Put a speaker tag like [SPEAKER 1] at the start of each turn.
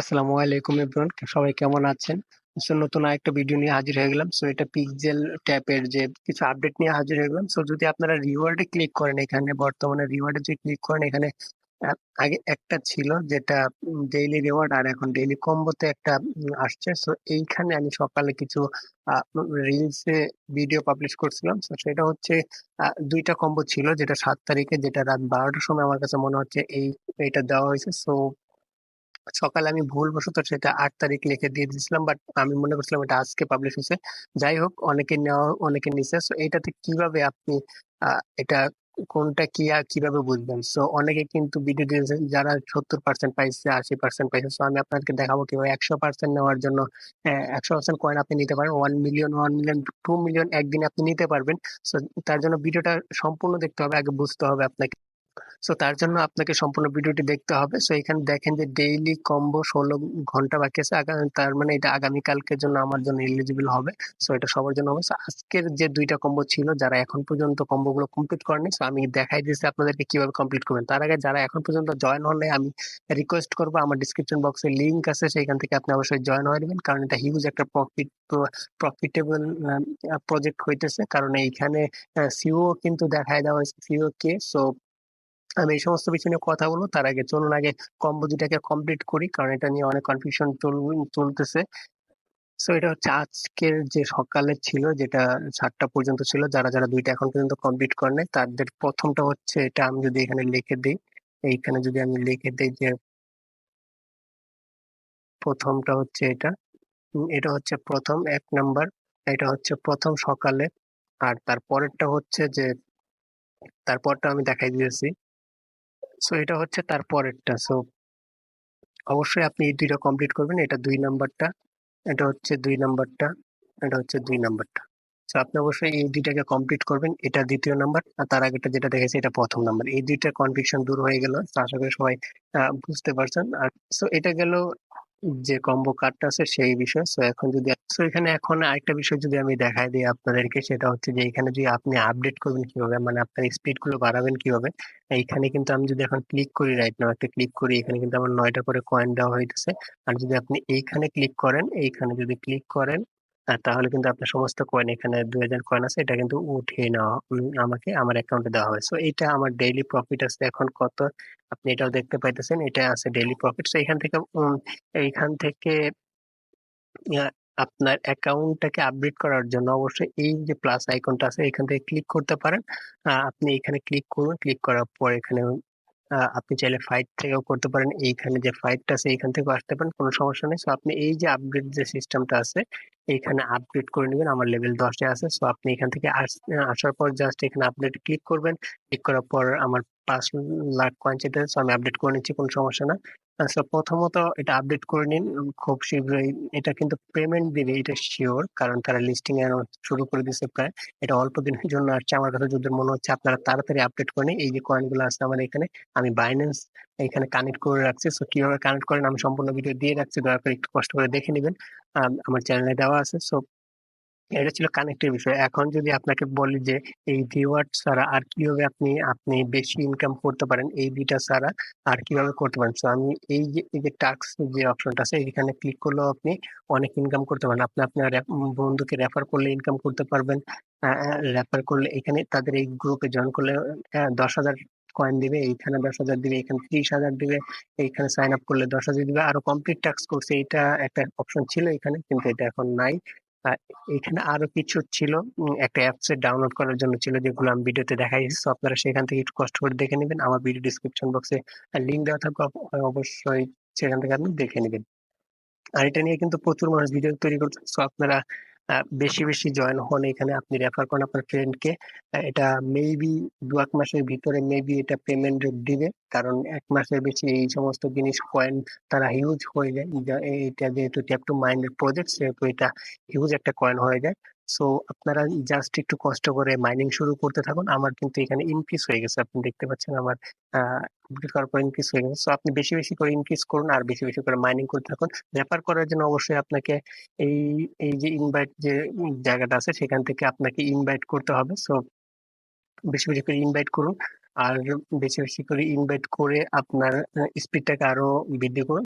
[SPEAKER 1] আসসালামু আলাইকুম এভরিওয়ান সবাই কেমন আছেন? সো নতুন আরেকটা ভিডিও নিয়ে হাজির হয়ে গেলাম। সো এটা পিক্সেল ট্যাপের যে কিছু আপডেট নিয়ে হাজির হয়ে গেলাম। সো যদি আপনারা রিওয়ার্ডে ক্লিক করেন এখানে, বর্তমানে রিওয়ার্ডে যদি ক্লিক করেন এখানে আগে একটা ছিল যেটা ডেইলি রিওয়ার্ড আর এখন ডেইলি কম্বোতে একটা আসছে। সো এইখানে আমি সকালে কিছু রিলসে ভিডিও পাবলিশ করছিলাম। সো সেটা হচ্ছে দুইটা কম্বো ছিল, যেটা সাত তারিখে, যেটা রাত বারোটার সময় আমার কাছে মনে হচ্ছে এই এটা দেওয়া হয়েছে। সো সকালে আমি ভুলবশত সেটা আট তারিখ লিখে দিয়ে দিয়েছিলাম বাট আমি মনে করছিলাম এটা আজকে পাবলিশ হয়েছে। যাই হোক, অনেকে নেওয়া, অনেকে নিছে। সো এটাতে কীভাবে আপনি এটা কোনটা কি আর কীভাবে বুঝবেন? সো অনেকে কিন্তু ভিডিও দিয়েছেন যারা সত্তর পার্সেন্ট পাইছে, আশি পার্সেন্ট পাইছে। সো আমি আপনাদেরকে দেখাবো কীভাবে একশো পার্সেন্ট নেওয়ার জন্য একশো পার্সেন্ট কয়েন আপনি নিতে পারেন। One million one million two million একদিনে আপনি নিতে পারবেন। সো তার জন্য ভিডিওটা সম্পূর্ণ দেখতে হবে, আগে বুঝতে হবে আপনাকে। সো তার জন্য আপনাকে সম্পূর্ণ ভিডিওটি দেখতে হবে। সো এখানে দেখেন যে ডেইলি কম্বো ষোলো ঘণ্টা বাকি আছে। তার মানে এটা আগামীকালকের জন্য আমার জন্য এলিজিবল হবে। সো এটা সবার জন্য হবে। আজকের যে দুইটা কম্বো ছিল, যারা এখন পর্যন্ত কম্বো গুলো কমপ্লিট করেনি সো আমি দেখাই দিয়েছি আপনাদেরকে কীভাবে কমপ্লিট করবেন। তার আগে যারা এখন পর্যন্ত জয়েন হলে আমি রিকোয়েস্ট করব, আমার ডিসক্রিপশন বক্সে লিঙ্ক আছে সেখান থেকে আপনি অবশ্যই জয়েন হয়ে নেবেন। কারণ এটা হিউজ একটা প্রফিট প্রফিটেবল প্রজেক্ট হইতেছে। কারণ এইখানে সিও কিন্তু দেখায় দেওয়া হয়েছে সিও কে। সো আমি এই সমস্ত বিষয় নিয়ে কথা বলব। তার আগে চলুন আগে কম্বো দুটাকে কমপ্লিট করি, কারণ এটা নিয়ে অনেক কনফিউশন চলতেছে সো এটা হচ্ছে আজকের যে সকালে ছিল, যেটা সাতটা পর্যন্ত ছিল, যারা যারা দুইটা এখন পর্যন্ত কমপ্লিট করে তাদের প্রথমটা হচ্ছে এটা আমি যদি এখানে লিখে দিই, এইখানে যদি আমি লিখে দিই যে প্রথমটা হচ্ছে এটা এটা হচ্ছে প্রথম, এক নাম্বার, এটা হচ্ছে প্রথম সকালে, আর তারপরেরটা হচ্ছে যে, তারপরটা আমি দেখাই দিয়েছি। সো এটা হচ্ছে তার পরেরটা। সো অবশ্যই আপনি এই দুইটা কমপ্লিট করবেন। এটা দুই নাম্বারটা, এটা হচ্ছে দুই নাম্বারটা, এটা হচ্ছে দুই নাম্বারটা। সো আপনি অবশ্যই এই দুইটাকে কমপ্লিট করবেন। এটা দ্বিতীয় নাম্বার আর তার আগেটা যেটা দেখেছি, এটা প্রথম নাম্বার। এই দুইটা কনফিউশন দূর হয়ে গেল। আশা করি সবাই বুঝতে পারছেন। আর সো এটা গেল যে কম্বো কার্ডটা আছে সেই বিষয়। সো এখন যদি সো এখানে এখন আরেকটা বিষয় যদি আমি দেখাই দিই আপনাদেরকে, সেটা হচ্ছে যে এখানে যদি আপনি আপডেট করবেন কীভাবে মানে আপনার স্পিডগুলো বাড়াবেন কীভাবে, এইখানে কিন্তু আমি যদি এখন ক্লিক করি রাইট নাও একটা ক্লিক করি, এখানে কিন্তু আমার নয়টা করে কয়েন দেওয়া হইতেছে। আর যদি আপনি এইখানে ক্লিক করেন, এইখানে যদি ক্লিক করেন আহ, তাহলে কিন্তু আপনার সমস্ত কয়েন এখানে দুই হাজার কয়েন আছে। এটা কিন্তু উঠিয়ে নেওয়া আমাকে আমার অ্যাকাউন্টে দেওয়া হয় সো এটা আমার ডেইলি প্রফিট আছে। এখন কত আপনি এটাও দেখতে পাইতেছেন এটা আছে ডেইলি প্রফিট সো এখান থেকে এইখান থেকে আপনার অ্যাকাউন্টটাকে আপডেট করার জন্য অবশ্যই এই যে প্লাস আইকনটা আছে এখান থেকে ক্লিক করতে পারেন। আপনি এখানে ক্লিক করুন। ক্লিক করার পর এখানে আপনি চাইলে ফাইট থেকেও করতে পারেন। এইখানে যে ফাইটটা আছে এইখান থেকেও আসতে পারেন। কোনো সমস্যা নেই। সো আপনি এই যে আপডেট যে সিস্টেমটা আছে এইখানে আপডেট করে নেবেন। আমার লেভেল দশে আছে। সো আপনি এখান থেকে আস- আসার পর জাস্ট এখানে আপডেট ক্লিক করবেন। ক্লিক করার পর আমার পাঁচ লাখ কয়েন আমি আপডেট করে নিচ্ছি, কোনো সমস্যা না। আচ্ছা প্রথমত এটা আপডেট করে নিন খুব শীঘ্রই। এটা কিন্তু পেমেন্ট দিবে এটা শিওর কারণ তারা লিস্টিং এ শুরু করে দিচ্ছে প্রায়। এটা অল্প দিনের জন্য আসছে। আমার কাছে যদি মনে হচ্ছে আপনারা তাড়াতাড়ি আপডেট করে নিন। এই যে কয়েনগুলো আছে আমার এখানে আমি বাইন্যান্স এখানে কানেক্ট করে রাখছি। সো কীভাবে কানেক্ট করেন আমি সম্পূর্ণ ভিডিও দিয়ে রাখছি। দয়া করে একটু কষ্ট করে দেখে নেবেন। আম, আমার চ্যানেলে দেওয়া আছে। সো এটা ছিল কানেক্টের বিষয়। এখন যদি আপনাকে বলি যে, এই রিওয়ার্ড ছাড়া আর কীভাবে আপনি আপনি বেশি ইনকাম করতে পারেন, এই দুইটা ছাড়া আর কীভাবে করতে পারেন? তো আমি এই যে এই যে টাক্স যে অপশনটা আছে, এখানে ক্লিক করলেও আপনি অনেক ইনকাম করতে পারেন। আপনি আপনার বন্ধুকে রেফার করলে ইনকাম করতে পারবেন। রেফার করলে এখানে তাদের এই গ্রুপে জয়েন করলে দশ হাজার কয়েন দিবে, এইখানে দশ হাজার দিবে, এখানে ত্রিশ হাজার দিবে, এইখানে সাইন আপ করলে দশ হাজার দিবে। আরও কমপ্লিট টাস্ক করছে এটা একটা অপশন ছিল এখানে, কিন্তু এটা এখন নাই। এখানে আরও কিছু ছিল একটা অ্যাপস ডাউনলোড করার জন্য ছিল যেগুলো আমি ভিডিওতে দেখাইছি তো আপনারা সেখান থেকে একটু কষ্ট করে দেখে নেবেন। আমার ভিডিও ডিসক্রিপশন বক্সে লিঙ্ক দেওয়া থাকবে। অবশ্যই সেখান থেকে আপনি দেখে নেবেন। আর এটা নিয়ে কিন্তু প্রচুর মানুষ ভিডিও তৈরি করছে। সো আপনারা বেশি বেশি জয়েন হন এখানে আপনি রেফার করেন আপনার ফ্রেন্ডকে এটা মেবি দু এক মাসের ভিতরে মেবি এটা পেমেন্ট দিবে, কারণ এক মাসের বেশি এই সমস্ত জিনিস কয়েন তারা হিউজ হয়ে যায়। এটা যেহেতু ট্যাপ টু মাইন্ডের প্রজেক্ট সেহেতু এটা হিউজ একটা কয়েন হয়ে যায়। সো আপনারা জাস্ট একটু কষ্ট করে মাইনিং শুরু করতে থাকুন। আমার কিন্তু এখানে ইনক্রিজ হয়ে গেছে। আপনি দেখতে পাচ্ছেন আমার আপডেট করার পর ইনক্রিজ হয়ে গেছে। সো আপনি বেশি বেশি করে ইনক্রিজ করুন আর বেশি বেশি করে মাইনিং করতে থাকুন। রেফার করার জন্য অবশ্যই আপনাকে এই এই যে ইনভাইট যে জায়গাটা আছে, সেখান থেকে আপনাকে ইনভাইট করতে হবে। সো বেশি বেশি করে ইনভাইট করুন। আর বেশি বেশি করে ইনভাইট করে আপনার স্পিডটাকে আরও বৃদ্ধি করুন।